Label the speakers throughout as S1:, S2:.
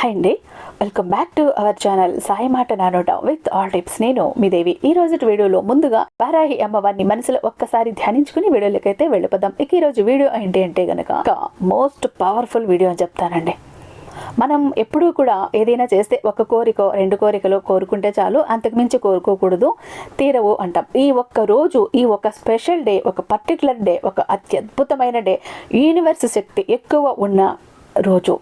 S1: Hi అండి. Welcome back to our channel Sai మాట నానోట విత్ ఆల్ టిప్స్ నేను మీ దేవి. ఈ రోజు వీడియోలో ముందుగా వారాహి అమ్మవారిని మనసులో ఒక్కసారి ధ్యానించుకుని వీడియోలకైతే వెళ్ళిపోదాం. ఇక ఈ రోజు వీడియో ఏంటి అంటే గనక మోస్ట్ పవర్ఫుల్ వీడియో అని చెప్తానండి. మనం ఎప్పుడూ కూడా ఏదైనా చేస్తే ఒక కోరిక రెండు కోరికలు కోరుకుంటే చాలు అంతకుమించి కోరుకోకూడదు తీరవు అంటాం. ఈ ఒక్క రోజు ఈ ఒక స్పెషల్ డే ఒక పర్టికులర్ డే ఒక అత్యద్భుతమైన డే యూనివర్స్ శక్తి ఎక్కువ ఉన్న రోజు.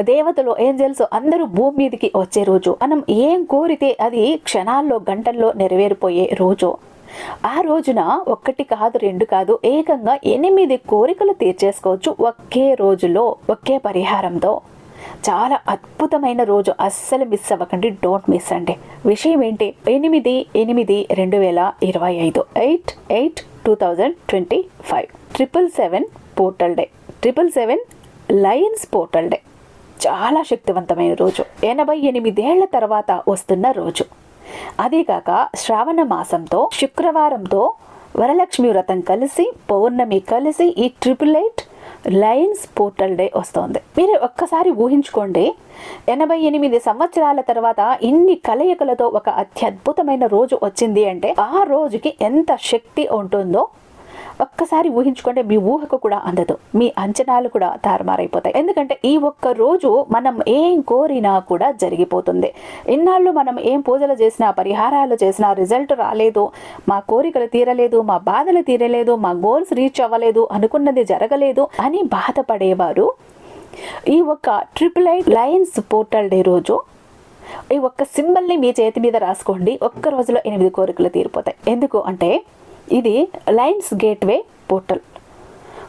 S1: దేవతలు ఏంజల్స్ అందరూ భూమి మీదకి వచ్చే రోజు. మనం ఏం కోరితే అది క్షణాల్లో గంటల్లో నెరవేరిపోయే రోజు. ఆ రోజున ఒక్కటి కాదు రెండు కాదు ఏకంగా ఎనిమిది కోరికలు తీర్చేసుకోవచ్చు ఒకే రోజులో ఒకే పరిహారంతో. చాలా అద్భుతమైన రోజు. అస్సలు మిస్ అవ్వకండి డోంట్ మిస్ అండి. విషయం ఏంటి? ఎనిమిది ఎనిమిది రెండు వేల ఇరవై ఐదు. Eight eight two thousand twenty five. Triple seven portal day. Triple seven lions portal day. చాలా శక్తివంతమైన రోజు. ఎనభై ఎనిమిదేళ్ళ తర్వాత వస్తున్న రోజు. అదేకాక శ్రావణ మాసంతో శుక్రవారంతో వరలక్ష్మి వ్రతం కలిసి పౌర్ణమి కలిసి ఈ triple eight lions portal day వస్తోంది. మీరు ఒక్కసారి ఊహించుకోండి ఎనభై ఎనిమిది సంవత్సరాల తర్వాత ఇన్ని కలయికలతో ఒక అత్యద్భుతమైన రోజు వచ్చింది అంటే ఆ రోజుకి ఎంత శక్తి ఉంటుందో ఒక్కసారి ఊహించుకుంటే మీ ఊహకు కూడా అందదు. మీ అంచనాలు కూడా తారుమారైపోతాయి. ఎందుకంటే ఈ ఒక్క రోజు మనం ఏం కోరినా కూడా జరిగిపోతుంది. ఇన్నాళ్ళు మనం ఏం పూజలు చేసినా పరిహారాలు చేసినా రిజల్ట్ రాలేదు. మా కోరికలు తీరలేదు మా బాధలు తీరలేదు మా గోల్స్ రీచ్ అవ్వలేదు అనుకున్నది జరగలేదు అని బాధపడేవారు. ఈ ఒక్క triple IT lions portal day రోజు ఈ ఒక్క సింబల్ని మీ చేతి మీద రాసుకోండి. ఒక్క రోజులో ఎనిమిది కోరికలు తీరిపోతాయి. ఎందుకు అంటే ఇది లైన్స్ గేట్వే పోర్టల్.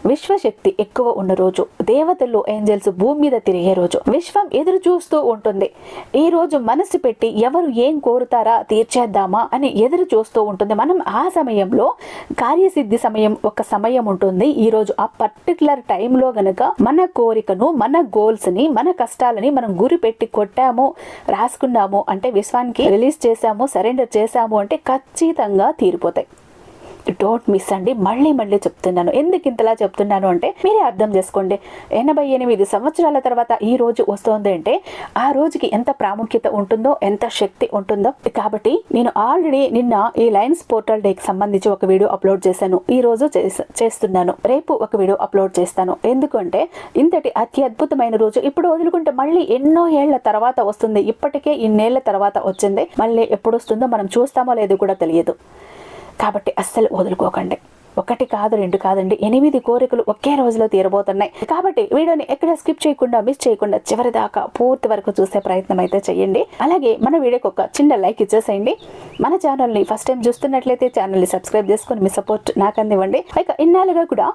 S1: విశ్వశక్తి ఎక్కువ ఉన్న రోజు దేవతలు ఏంజల్స్ భూమి మీద తిరిగే రోజు. విశ్వం ఎదురు చూస్తూ ఉంటుంది. ఈ రోజు మనసు పెట్టి ఎవరు ఏం కోరుతారా తీర్చేద్దామా అని ఎదురు చూస్తూ ఉంటుంది. మనం ఆ సమయంలో కార్యసిద్ధి సమయం ఒక సమయం ఉంటుంది. ఈ రోజు ఆ పర్టికులర్ టైంలో గనక మన కోరికను మన గోల్స్ని మన కష్టాలని మనం గురి పెట్టి కొట్టాము రాసుకున్నాము అంటే విశ్వానికి రిలీజ్ చేశాము సరెండర్ చేశాము అంటే ఖచ్చితంగా తీరిపోతాయి. డోంట్ మిస్ అండి. మళ్ళీ మళ్ళీ చెప్తున్నాను. ఎందుకు ఇంతలా చెప్తున్నాను అంటే మీరే అర్థం చేసుకోండి. ఎనభై ఎనిమిది సంవత్సరాల తర్వాత ఈ రోజు వస్తుంది అంటే ఆ రోజుకి ఎంత ప్రాముఖ్యత ఉంటుందో ఎంత శక్తి ఉంటుందో. కాబట్టి నేను ఆల్రెడీ నిన్న ఈ లైన్స్ పోర్టల్ డేకి సంబంధించి ఒక వీడియో అప్లోడ్ చేశాను. ఈ రోజు చేస్తున్నాను. రేపు ఒక వీడియో అప్లోడ్ చేస్తాను. ఎందుకంటే ఇంతటి అతి అద్భుతమైన రోజు ఇప్పుడు వదులుకుంటే మళ్ళీ ఎన్నో ఏళ్ళ తర్వాత వస్తుంది. ఇప్పటికే ఇన్నేళ్ళ తర్వాత వచ్చింది. మళ్ళీ ఎప్పుడు వస్తుందో మనం చూస్తామో లేదో కూడా తెలియదు. కాబట్టి అస్సలు వదులుకోకండి. ఒకటి కాదు రెండు కాదండి. ఎనిమిది కోరికలు ఒకే రోజులో తీరబోతున్నాయి. కాబట్టి వీడియోని ఎక్కడ స్కిప్ చేయకుండా మిస్ చేయకుండా చివరి దాకా పూర్తి వరకు చూసే ప్రయత్నం అయితే చేయండి. అలాగే మన వీడియోకి ఒక చిన్న లైక్ ఇచ్చేసేయండి. మన ఛానల్ని ఫస్ట్ టైం చూస్తున్నట్లయితే ఛానల్ని సబ్స్క్రైబ్ చేసుకుని మీ సపోర్ట్ నాకు అందివ్వండి ఇక ఇన్నాళ్ళుగా కూడా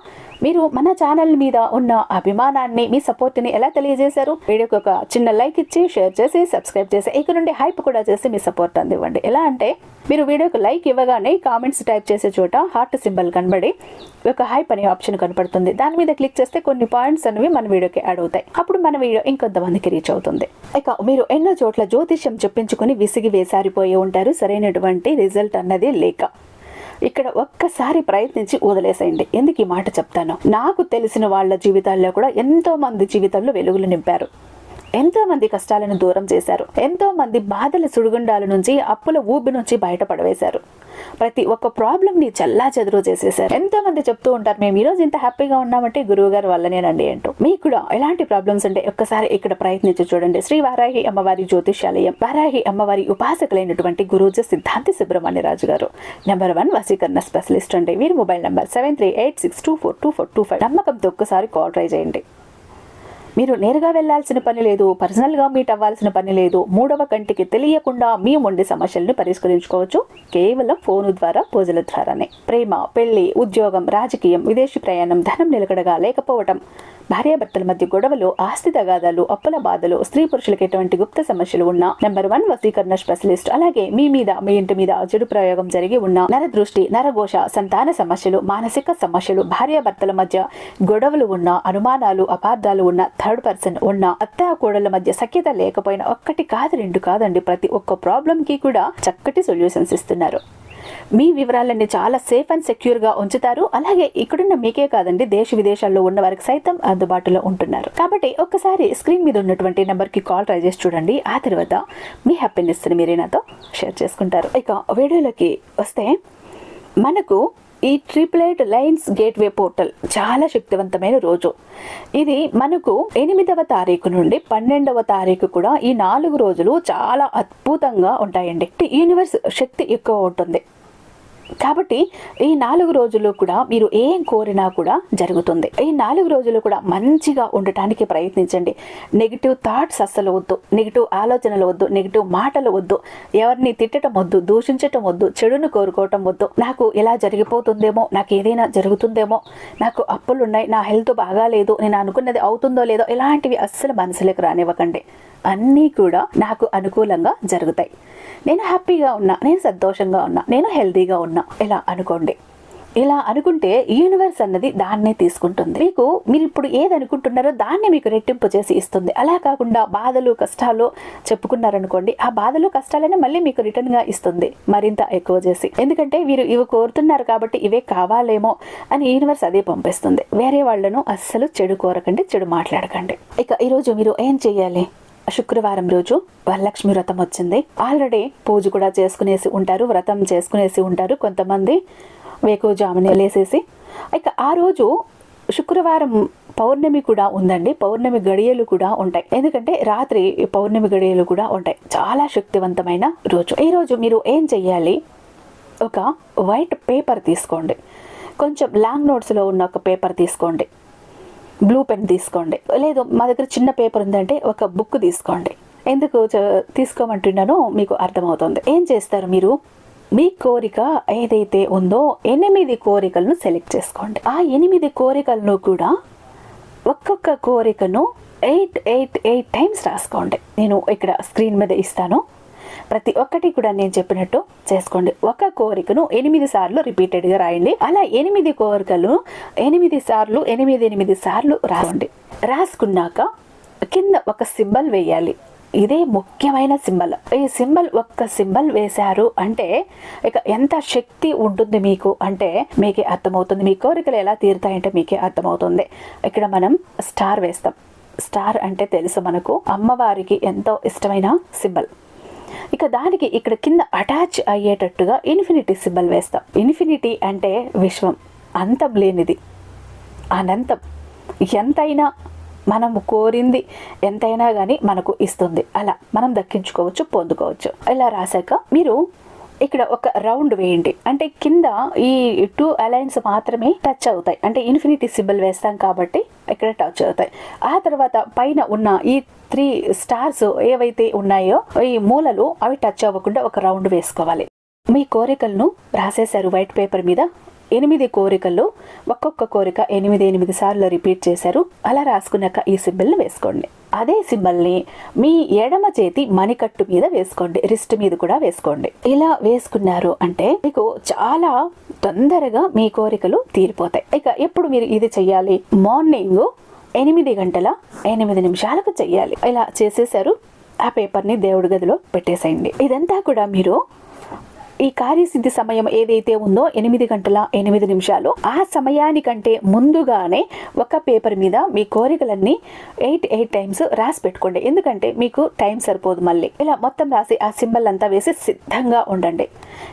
S1: మీరు మన ఛానల్ మీద ఉన్న అభిమానాన్ని మీ సపోర్ట్ని ఎలా తెలియజేశారు? వీడియోకి ఒక చిన్న లైక్ ఇచ్చి షేర్ చేసి సబ్స్క్రైబ్ చేసి ఇక నుండి హైప్ కూడా చేసి మీ సపోర్ట్ అందివ్వండి. ఎలా అంటే మీరు వీడియోకి లైక్ ఇవ్వగానే కామెంట్స్ టైప్ చేసే చోట హార్ట్ సింబల్ వెంబడి ఒక హైప్ అనే ఆప్షన్ కనపడుతుంది. దాని మీద క్లిక్ చేస్తే కొన్ని పాయింట్స్ అనేవి మన వీడియోకి యాడ్ అవుతాయి. అప్పుడు మన వీడియో ఇంకొంతమందికి రీచ్ అవుతుంది. ఇక మీరు ఎన్నో చోట్ల జ్యోతిష్యం చెప్పించుకుని విసిగి వేసారిపోయి ఉంటారు. సరైనటువంటి రిజల్ట్ అన్నది లేక. ఇక్కడ ఒక్కసారి ప్రయత్నించి వదిలేసేయండి. ఎందుకు ఈ మాట చెప్తాను? నాకు తెలిసిన వాళ్ళ జీవితాల్లో కూడా ఎంతో మంది జీవితంలో వెలుగులు నింపారు. ఎంతో మంది కష్టాలను దూరం చేశారు. ఎంతో మంది బాధల సుడిగుండాల నుంచి అప్పుల ఊబి నుంచి బయటపడవేశారు. ప్రతి ఒక్క ప్రాబ్లమ్ని చల్లా చెదురు చేసేసారు ఎంతమంది చెప్తూ ఉంటారు మేము ఈరోజు రోజు ఇంత హ్యాపీగా ఉన్నామంటే గురువు గారు వల్లనేనండి అంటూ. మీకు కూడా ఎలాంటి ప్రాబ్లమ్స్ ఉంటే ఒక్కసారి ఇక్కడ ప్రయత్నించి చూడండి. శ్రీ వారాహి అమ్మవారి జ్యోతిష్యాలయం. వారాహి అమ్మవారి ఉపాసకులైనటువంటి గురూజ సిద్ధాంతి సుబ్రహ్మణ్య రాజు గారు. నెంబర్ వన్ వసీకరణ స్పెషలిస్ట్ అండి. వీరి mobile number seven three eight six two four two four two five నమ్మకంతో ఒక్కసారి కాల్ ట్రై చేయండి. మీరు నేరుగా వెళ్ళాల్సిన పని లేదు పర్సనల్గా మీట్ అవ్వాల్సిన పని లేదు. మూడవ కంటికి తెలియకుండా మీ ఉండే సమస్యలను పరిష్కరించుకోవచ్చు. కేవలం ఫోను ద్వారా పూజల ద్వారానే. ప్రేమ పెళ్ళి ఉద్యోగం రాజకీయం విదేశీ ప్రయాణం ధనం నిలకడగా లేకపోవటం. భార్యాభర్తల మధ్య గొడవలు ఆస్తి తగాదాలు అప్పుల బాధలు స్త్రీ పురుషులకు ఎటువంటి గుప్త సమస్యలు ఉన్న నెంబర్ వన్ వసీకరణ స్పెషలిస్ట్. అలాగే మీ మీద మీ ఇంటి మీద చెడు ప్రయోగం జరిగి ఉన్న నరదృష్టి నరఘోష సంతాన సమస్యలు మానసిక సమస్యలు భార్యాభర్తల మధ్య గొడవలు ఉన్న అనుమానాలు అపార్థాలు ఉన్న థర్డ్ పర్సన్ ఉన్న అత్త కోడల మధ్య సఖ్యత లేకపోయినా ఒక్కటి కాదు రెండు కాదండి. ప్రతి ఒక్క ప్రాబ్లం కి కూడా చక్కటి సొల్యూషన్స్ ఇస్తున్నారు. మీ వివరాలన్నీ చాలా సేఫ్ అండ్ సెక్యూర్గా ఉంచుతారు. అలాగే ఇక్కడున్న మీకే కాదండి దేశ విదేశాల్లో ఉన్న వారికి సైతం అందుబాటులో ఉంటున్నారు. కాబట్టి ఒక్కసారి స్క్రీన్ మీద ఉన్నటువంటి నెంబర్కి కాల్ ట్రై చేసి చూడండి. ఆ తర్వాత మీ హ్యాపీనెస్ని మీరే నాతో షేర్ చేసుకుంటారు. ఇక వీడియోలోకి వస్తే మనకు ఈ ట్రిప్లెట్ లైన్స్ గేట్వే పోర్టల్ చాలా శక్తివంతమైన రోజు. ఇది మనకు ఎనిమిదవ తారీఖు నుండి పన్నెండవ తారీఖు కూడా ఈ నాలుగు రోజులు చాలా అద్భుతంగా ఉంటాయండి. యూనివర్స్ శక్తి ఎక్కువ ఉంటుంది. కాబట్టి ఈ నాలుగు రోజులు కూడా మీరు ఏం కోరినా కూడా జరుగుతుంది. ఈ నాలుగు రోజులు కూడా మంచిగా ఉండటానికి ప్రయత్నించండి. నెగిటివ్ థాట్స్ అస్సలు వద్దు. నెగిటివ్ ఆలోచనలు వద్దు. నెగిటివ్ మాటలు వద్దు. ఎవరిని తిట్టడం వద్దు దూషించటం వద్దు చెడును కోరుకోవటం వద్దు. నాకు ఇలా జరిగిపోతుందేమో? నాకు ఏదైనా జరుగుతుందేమో? నాకు అప్పులు ఉన్నాయి నా హెల్త్ బాగాలేదు. నేను అనుకున్నది అవుతుందో లేదో? ఇలాంటివి అస్సలు మనసులోకి రానివ్వకండి. అన్నీ కూడా నాకు అనుకూలంగా జరుగుతాయి. నేను హ్యాపీగా ఉన్నా నేను సంతోషంగా ఉన్నా నేను హెల్తీగా ఉన్నా ఇలా అనుకోండి. ఇలా అనుకుంటే యూనివర్స్ అన్నది దాన్నే తీసుకుంటుంది. మీకు మీరు ఇప్పుడు ఏది అనుకుంటున్నారో దాన్ని మీకు రెట్టింపు చేసి ఇస్తుంది. అలా కాకుండా బాధలు కష్టాలు చెప్పుకున్నారనుకోండి ఆ బాధలు కష్టాలనే మళ్ళీ మీకు రిటర్న్గా ఇస్తుంది. మరింత ఎక్కువ చేసి. ఎందుకంటే వీరు ఇవి కోరుతున్నారు కాబట్టి ఇవే కావాలేమో అని యూనివర్స్ అదే పంపిస్తుంది. వేరే వాళ్ళను అస్సలు చెడు కోరకండి చెడు మాట్లాడకండి. ఇక ఈరోజు మీరు ఏం చేయాలి శుక్రవారం రోజు వరలక్ష్మి వ్రతం వచ్చింది. ఆల్రెడీ పూజ కూడా చేసుకునేసి ఉంటారు వ్రతం చేసుకునేసి ఉంటారు కొంతమంది. వేకువజామున లేసేసి. ఇక ఆ రోజు శుక్రవారం పౌర్ణమి కూడా ఉందండి. పౌర్ణమి గడియలు కూడా ఉంటాయి. ఎందుకంటే రాత్రి పౌర్ణమి గడియలు కూడా ఉంటాయి. చాలా శక్తివంతమైన రోజు. ఈ రోజు మీరు ఏం చెయ్యాలి? ఒక వైట్ పేపర్ తీసుకోండి. కొంచెం లాంగ్ నోట్స్లో ఉన్న ఒక పేపర్ తీసుకోండి. బ్లూ పెన్ తీసుకోండి. లేదు మా దగ్గర చిన్న పేపర్ ఉందంటే ఒక బుక్ తీసుకోండి. ఎందుకు తీసుకోమంటున్నానో మీకు అర్థమవుతుంది. ఏం చేస్తారు మీరు? మీ కోరిక ఏదైతే ఉందో ఎనిమిది కోరికలను సెలెక్ట్ చేసుకోండి. ఆ ఎనిమిది కోరికలను కూడా ఒక్కొక్క కోరికను ఎయిట్ ఎయిట్ ఎయిట్ టైమ్స్ రాసుకోండి. నేను ఇక్కడ స్క్రీన్ మీద ఇస్తాను. ప్రతి ఒక్కటి కూడా నేను చెప్పినట్టు చేసుకోండి. ఒక కోరికను ఎనిమిది సార్లు రిపీటెడ్గా రాయండి. అలా ఎనిమిది కోరికలు ఎనిమిది సార్లు ఎనిమిది ఎనిమిది సార్లు రాసుకోండి. రాసుకున్నాక కింద ఒక సింబల్ వేయాలి. ఇదే ముఖ్యమైన సింబల్. ఈ సింబల్ ఒక్క సింబల్ వేశారు అంటే ఇక ఎంత శక్తి ఉంటుంది మీకు అంటే మీకే అర్థమవుతుంది. మీ కోరికలు ఎలా తీరుతాయంటే మీకే అర్థమవుతుంది. ఇక్కడ మనం స్టార్ వేస్తాం. స్టార్ అంటే తెలుసు మనకు. అమ్మవారికి ఎంతో ఇష్టమైన సింబల్. ఇక దానికి ఇక్కడ కింద అటాచ్ అయ్యేటట్టుగా ఇన్ఫినిటీ సింబల్ వేస్తాం. ఇన్ఫినిటీ అంటే విశ్వం. అంతం లేనిది. అనంతం. ఎంతైనా మనం కోరింది ఎంతైనా కానీ మనకు ఇస్తుంది. అలా మనం దక్కించుకోవచ్చు పొందుకోవచ్చు. ఇలా రాశాక మీరు ఇక్కడ ఒక రౌండ్ వేయండి. అంటే కింద ఈ టూ అలైన్స్ మాత్రమే టచ్ అవుతాయి. అంటే ఇన్ఫినిటీ సింబల్ వేస్తాం కాబట్టి ఇక్కడ టచ్ అవుతాయి. ఆ తర్వాత పైన ఉన్న ఈ త్రీ స్టార్స్ ఏవైతే ఉన్నాయో ఈ మూలలు అవి టచ్ అవ్వకుండా ఒక రౌండ్ వేసుకోవాలి. మీ కోరికలను రాసేశారు వైట్ పేపర్ మీద. ఎనిమిది కోరికలు ఒక్కొక్క కోరిక ఎనిమిది ఎనిమిది సార్లు రిపీట్ చేశారు. అలా రాసుకున్నాక ఈ సిబ్బల్ని వేసుకోండి. అదే సింబల్ని మీ ఎడమ చేతి మణికట్టు మీద వేసుకోండి రిస్ట్ మీద కూడా వేసుకోండి. ఇలా వేసుకున్నారు అంటే మీకు చాలా తొందరగా మీ కోరికలు తీరిపోతాయి. ఇక ఎప్పుడు మీరు ఇది చెయ్యాలి? మార్నింగ్ ఎనిమిది గంటల ఎనిమిది నిమిషాలకు చెయ్యాలి. ఇలా చేసేసారు. ఆ పేపర్ని దేవుడి గదిలో పెట్టేసేయండి. ఇదంతా కూడా మీరు ఈ కార్యసిద్ధి సమయం ఏదైతే ఉందో ఎనిమిది గంటల ఎనిమిది నిమిషాలు ఆ సమయానికంటే ముందుగానే ఒక పేపర్ మీద మీ కోరికలన్నీ ఎయిట్ ఎయిట్ టైమ్స్ రాసి పెట్టుకోండి. ఎందుకంటే మీకు టైం సరిపోదు మళ్ళీ. ఇలా మొత్తం రాసి ఆ సింబల్ అంతా వేసి సిద్ధంగా ఉండండి.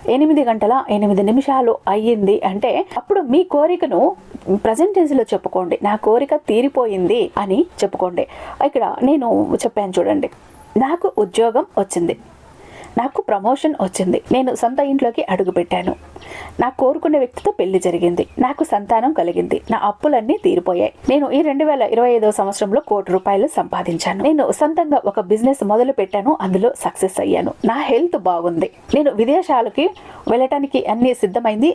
S1: ఎనిమిది గంటల ఎనిమిది నిమిషాలు అయ్యింది అంటే అప్పుడు మీ కోరికను ప్రజెంట్ చెప్పుకోండి. నా కోరిక తీరిపోయింది అని చెప్పుకోండి. ఇక్కడ నేను చెప్పాను చూడండి. నాకు ఉద్యోగం వచ్చింది. నాకు ప్రమోషన్ వచ్చింది. నేను సొంత ఇంట్లోకి అడుగు పెట్టాను నా కోరుకునే వ్యక్తితో పెళ్ళి జరిగింది. నాకు సంతానం కలిగింది. నా అప్పులన్నీ తీరిపోయాయి. నేను ఈ రెండు వేల ఇరవై ఐదో సంవత్సరంలో కోటి రూపాయలు సంపాదించాను. నేను సొంతంగా ఒక బిజినెస్ మొదలు పెట్టాను. అందులో సక్సెస్ అయ్యాను. నా హెల్త్ బాగుంది. నేను విదేశాలకి వెళ్ళటానికి అన్ని సిద్ధమైంది.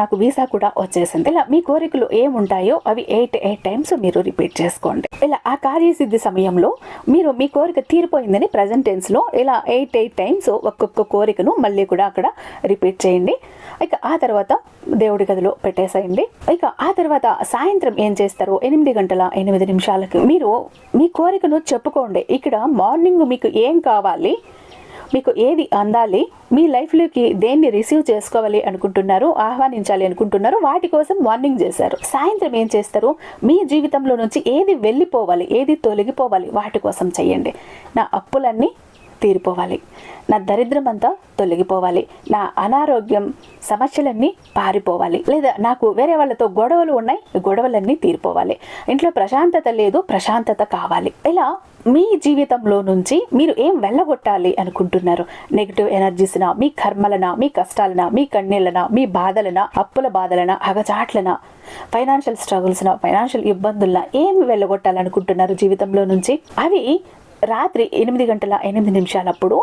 S1: నాకు వీసా కూడా వచ్చేసింది. ఇలా మీ కోరికలు ఏముంటాయో అవి ఎయిట్ ఎయిట్ టైమ్స్ మీరు రిపీట్ చేసుకోండి. ఇలా ఆ కార్యసిద్ధి సమయంలో మీరు మీ కోరిక తీరిపోయిందని ప్రజెంట్ టెన్స్లో ఇలా ఎయిట్ ఎయిట్ టైమ్స్ ఒక్కొక్క కోరికను మళ్ళీ కూడా అక్కడ రిపీట్ చేయండి. ఇక ఆ తర్వాత దేవుడి గదిలో పెట్టేసేయండి. ఇక ఆ తర్వాత సాయంత్రం ఏం చేస్తారు ఎనిమిది గంటల ఎనిమిది నిమిషాలకు మీరు మీ కోరికను చెప్పుకోండి. ఇక్కడ మార్నింగ్ మీకు ఏం కావాలి మీకు ఏది అందాలి మీ లైఫ్లోకి దేన్ని రిసీవ్ చేసుకోవాలి అనుకుంటున్నారు ఆహ్వానించాలి అనుకుంటున్నారు వాటి కోసం వార్నింగ్ చేశారు. సాయంత్రం ఏం చేస్తారు మీ జీవితంలో నుంచి ఏది వెళ్ళిపోవాలి ఏది తొలగిపోవాలి వాటి కోసం చెయ్యండి నా అప్పులన్నీ తీరిపోవాలి. నా దరిద్రం అంతా తొలగిపోవాలి. నా అనారోగ్యం సమస్యలన్నీ పారిపోవాలి. లేదా నాకు వేరే వాళ్ళతో గొడవలు ఉన్నాయి గొడవలన్నీ తీరిపోవాలి. ఇంట్లో ప్రశాంతత లేదు ప్రశాంతత కావాలి. ఇలా మీ జీవితంలో నుంచి మీరు ఏం వెళ్ళగొట్టాలి అనుకుంటున్నారు? నెగిటివ్ ఎనర్జీస్న మీ కర్మలన మీ కష్టాలన మీ కన్నీళ్ళన మీ బాధలన అప్పుల బాధలన అగజాట్లన ఫైనాన్షియల్ స్ట్రగుల్స్న ఫైనాన్షియల్ ఇబ్బందులన ఏం వెళ్ళగొట్టాలనుకుంటున్నారు జీవితంలో నుంచి? అవి రాత్రి ఎనిమిది గంటల ఎనిమిది నిమిషాలప్పుడు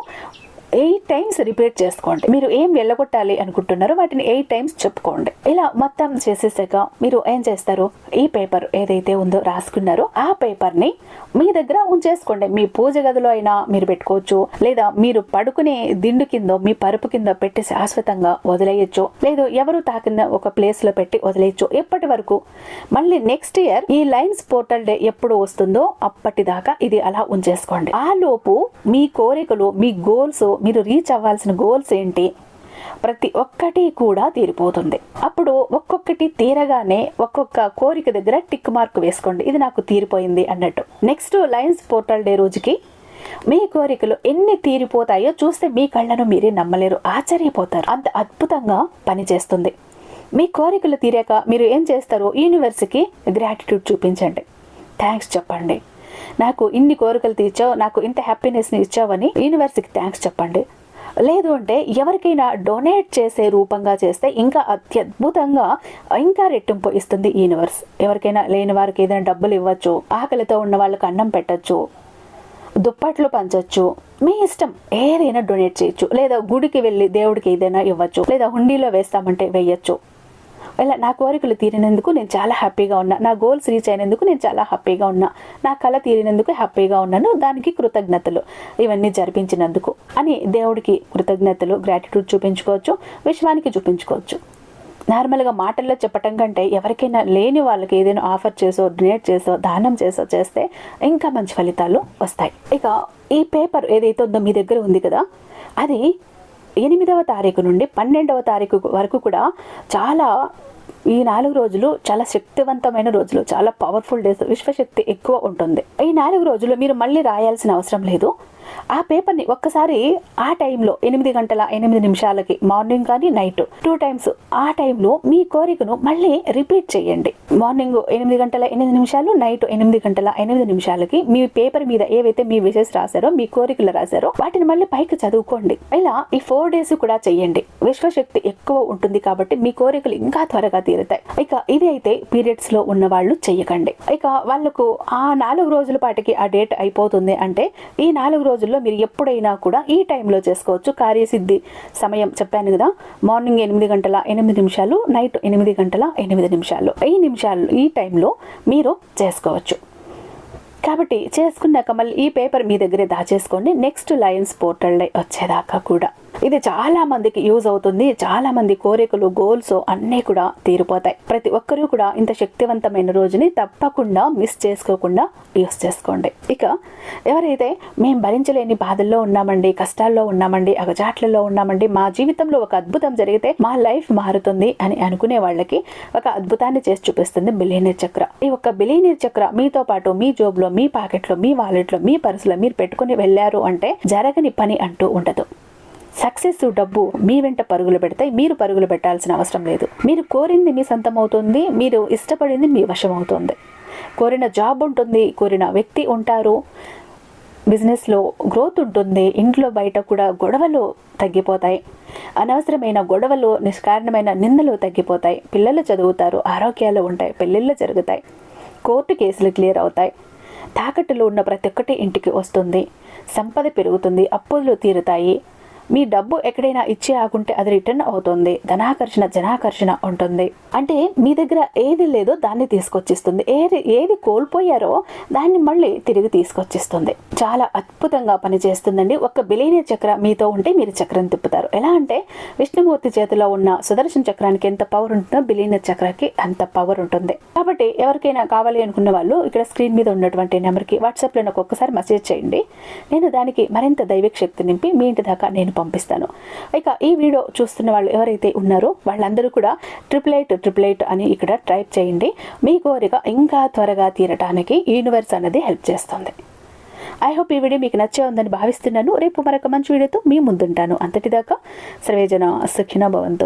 S1: ఎయిట్ టైమ్స్ రిపీట్ చేసుకోండి. మీరు ఏం వెళ్ళగొట్టాలి అనుకుంటున్నారో వాటిని ఎయిట్ టైమ్స్ చెప్పుకోండి. ఇలా మొత్తం చేసేసాక మీరు ఏం చేస్తారు? ఈ పేపర్ ఏదైతే ఉందో రాసుకున్నారో ఆ పేపర్ని మీ దగ్గర ఉంచేసుకోండి. మీ పూజ గదిలో అయినా మీరు పెట్టుకోవచ్చు. లేదా మీరు పడుకునే దిండు కింద మీ పరుపు కింద పెట్టి శాశ్వతంగా వదిలేయచ్చు. లేదు ఎవరు తాకిన ఒక ప్లేస్లో పెట్టి వదిలేయచ్చు. ఎప్పటి వరకు? మళ్ళీ నెక్స్ట్ ఇయర్ ఈ లైన్స్ పోర్టల్ డే ఎప్పుడు వస్తుందో అప్పటిదాకా ఇది అలా ఉంచేసుకోండి. ఆ లోపు మీ కోరికలు మీ గోల్స్ మీరు రీచ్ అవ్వాల్సిన గోల్స్ ఏంటి? ప్రతి ఒక్కటి కూడా తీరిపోతుంది. అప్పుడు ఒక్కొక్కటి తీరగానే ఒక్కొక్క కోరిక దగ్గర టిక్ మార్క్ వేసుకోండి. ఇది నాకు తీరిపోయింది అన్నట్టు. నెక్స్ట్ లయన్స్ పోర్టల్ డే రోజుకి మీ కోరికలు ఎన్ని తీరిపోతాయో చూస్తే మీ కళ్ళను మీరే నమ్మలేరు. ఆశ్చర్యపోతారు. అంత అద్భుతంగా పనిచేస్తుంది. మీ కోరికలు తీరాక మీరు ఏం చేస్తారో యూనివర్స్కి గ్రాటిట్యూడ్ చూపించండి. థ్యాంక్స్ చెప్పండి. నాకు ఇన్ని కోరికలు తీర్చావు నాకు ఇంత హ్యాపీనెస్ని ఇచ్చావని యూనివర్స్కి థ్యాంక్స్ చెప్పండి. లేదు అంటే ఎవరికైనా డొనేట్ చేసే రూపంగా చేస్తే ఇంకా అత్యద్భుతంగా ఇంకా రెట్టింపు ఇస్తుంది యూనివర్స్ ఎవరికైనా లేని వారికి ఏదైనా డబ్బులు ఇవ్వచ్చు ఆకలితో ఉన్న వాళ్ళకి అన్నం పెట్టచ్చు దుప్పట్లు పంచవచ్చు మీ ఇష్టం ఏదైనా డొనేట్ చేయొచ్చు. లేదా గుడికి వెళ్ళి దేవుడికి ఏదైనా ఇవ్వచ్చు లేదా హుండీలో వేస్తామంటే వేయచ్చు. ఇలా నా కోరికలు తీరినందుకు నేను చాలా హ్యాపీగా ఉన్నా. నా గోల్స్ రీచ్ అయినందుకు నేను చాలా హ్యాపీగా ఉన్నా. నా కళ తీరినందుకు హ్యాపీగా ఉన్నాను. దానికి కృతజ్ఞతలు. ఇవన్నీ జరిపించినందుకు అని దేవుడికి కృతజ్ఞతలు గ్రాటిట్యూడ్ చూపించుకోవచ్చు విశ్వానికి చూపించుకోవచ్చు. నార్మల్గా మాటల్లో చెప్పటం కంటే ఎవరికైనా లేని వాళ్ళకి ఏదైనా ఆఫర్ చేసో డొనేట్ చేసో దానం చేసో చేస్తే ఇంకా మంచి ఫలితాలు వస్తాయి. ఇక ఈ పేపర్ ఏదైతే ఉందో మీ దగ్గర ఉంది కదా అది ఎనిమిదవ తారీఖు నుండి పన్నెండవ తారీఖు వరకు కూడా చాలా ఈ నాలుగు రోజులు చాలా శక్తివంతమైన రోజులు చాలా పవర్ఫుల్ డేస్ విశ్వశక్తి ఎక్కువ ఉంటుంది. ఈ నాలుగు రోజులు మీరు మళ్ళీ రాయాల్సిన అవసరం లేదు. ఆ పేపర్ని ఒక్కసారి ఆ టైంలో ఎనిమిది గంటల ఎనిమిది నిమిషాలకి మార్నింగ్ కానీ నైట్ టూ టైమ్స్ ఆ టైంలో మీ కోరికను మళ్ళీ రిపీట్ చేయండి. మార్నింగ్ ఎనిమిది గంటల ఎనిమిది నిమిషాలు నైట్ ఎనిమిది గంటల ఎనిమిది నిమిషాలకి మీ పేపర్ మీద ఏవైతే మీ విషెస్ రాశారో మీ కోరికలు రాశారో వాటిని మళ్ళీ పైకి చదువుకోండి. ఇలా ఈ ఫోర్ డేస్ కూడా చెయ్యండి విశ్వశక్తి ఎక్కువ ఉంటుంది కాబట్టి మీ కోరికలు ఇంకా త్వరగా తీరుతాయి. ఇక ఇది అయితే పీరియడ్స్లో ఉన్న వాళ్ళు చెయ్యకండి ఇక వాళ్ళకు ఆ నాలుగు రోజుల పాటికి ఆ డేట్ అయిపోతుంది అంటే ఈ నాలుగు రోజులు రోజుల్లో మీరు ఎప్పుడైనా కూడా ఈ టైంలో చేసుకోవచ్చు. కార్యసిద్ధి సమయం చెప్పాను కదా మార్నింగ్ ఎనిమిది గంటల ఎనిమిది నిమిషాలు నైట్ ఎనిమిది గంటల ఎనిమిది నిమిషాలు. ఈ నిమిషాలు ఈ టైంలో మీరు చేసుకోవచ్చు. కాబట్టి చేసుకున్నాక మళ్ళీ ఈ పేపర్ మీ దగ్గరే దాచేసుకోండి. నెక్స్ట్ లయన్స్ పోర్టల్ వచ్చేదాకా కూడా. ఇది చాలా మందికి యూజ్ అవుతుంది. చాలా మంది కోరికలు గోల్స్ అన్నీ కూడా తీరిపోతాయి. ప్రతి ఒక్కరూ కూడా ఇంత శక్తివంతమైన రోజుని తప్పకుండా మిస్ చేసుకోకుండా యూస్ చేసుకోండి. ఇక ఎవరైతే మేము భరించలేని బాధల్లో ఉన్నామండి కష్టాల్లో ఉన్నామండి అగజాట్లలో ఉన్నామండి మా జీవితంలో ఒక అద్భుతం జరిగితే మా లైఫ్ మారుతుంది అని అనుకునే వాళ్ళకి ఒక అద్భుతాన్ని చేసి చూపిస్తుంది బిలియనీర్ చక్ర. ఈ ఒక్క బిలియనీర్ చక్ర మీతో పాటు మీ జోబులో మీ పాకెట్లో మీ వాలెట్లో మీ పర్సులో మీరు పెట్టుకుని వెళ్ళారు అంటే జరగని పని అంటూ ఉండదు. సక్సెస్ డబ్బు మీ వెంట పరుగులు పెడతాయి. మీరు పరుగులు పెట్టాల్సిన అవసరం లేదు. మీరు కోరింది మీ సొంతం అవుతుంది మీరు ఇష్టపడింది మీ వశం అవుతుంది కోరిన జాబ్ ఉంటుంది. కోరిన వ్యక్తి ఉంటారు. బిజినెస్లో గ్రోత్ ఉంటుంది. ఇంట్లో బయట కూడా గొడవలు తగ్గిపోతాయి. అనవసరమైన గొడవలు నిష్కారణమైన నిందలు తగ్గిపోతాయి. పిల్లలు చదువుతారు. ఆరోగ్యాలు ఉంటాయి. పెళ్ళిళ్ళు జరుగుతాయి. కోర్టు కేసులు క్లియర్ అవుతాయి. తాకట్టులో ఉన్న ప్రతి ఒక్కటి ఇంటికి వస్తుంది. సంపద పెరుగుతుంది. అప్పులు తీరుతాయి. మీ డబ్బు ఎక్కడైనా ఇచ్చి ఆకుంటే అది రిటర్న్ అవుతుంది. ధనాకర్షణ జనాకర్షణ ఉంటుంది. అంటే మీ దగ్గర ఏది లేదో దాన్ని తీసుకొచ్చిస్తుంది. ఏది ఏది కోల్పోయారో దాన్ని మళ్ళీ తిరిగి తీసుకొచ్చిస్తుంది. చాలా అద్భుతంగా పనిచేస్తుందండి. ఒక బిలీనియ చక్ర మీతో ఉంటే మీరు చక్రం తిప్పుతారు. ఎలా అంటే విష్ణుమూర్తి చేతిలో ఉన్న సుదర్శన చక్రానికి ఎంత పవర్ ఉంటుందో బిలీనియ చక్రానికి అంత పవర్ ఉంటుంది. కాబట్టి ఎవరికైనా కావాలి అనుకున్న వాళ్ళు ఇక్కడ స్క్రీన్ మీద ఉన్నటువంటి నెంబర్కి వాట్సాప్లో నాకు ఒక్కసారి మెసేజ్ చేయండి. నేను దానికి మరింత దైవిక శక్తి నింపి మీ ఇంటి దాకా నేను పంపిస్తాను. ఇక ఈ వీడియో చూస్తున్న వాళ్ళు ఎవరైతే ఉన్నారో వాళ్ళందరూ కూడా ట్రిపుల్ ఎయిట్ ట్రిపుల్ ఎయిట్ అని ఇక్కడ టైప్ చేయండి. మీ కోరిక ఇంకా త్వరగా తీరటానికి యూనివర్స్ అనేది హెల్ప్ చేస్తుంది. ఐ హోప్ ఈ వీడియో మీకు నచ్చే ఉందని భావిస్తున్నాను. రేపు మరొక మంచి వీడియోతో మీ ముందుంటాను. అంతటిదాకా సర్వేజన సుఖిన భవంతు.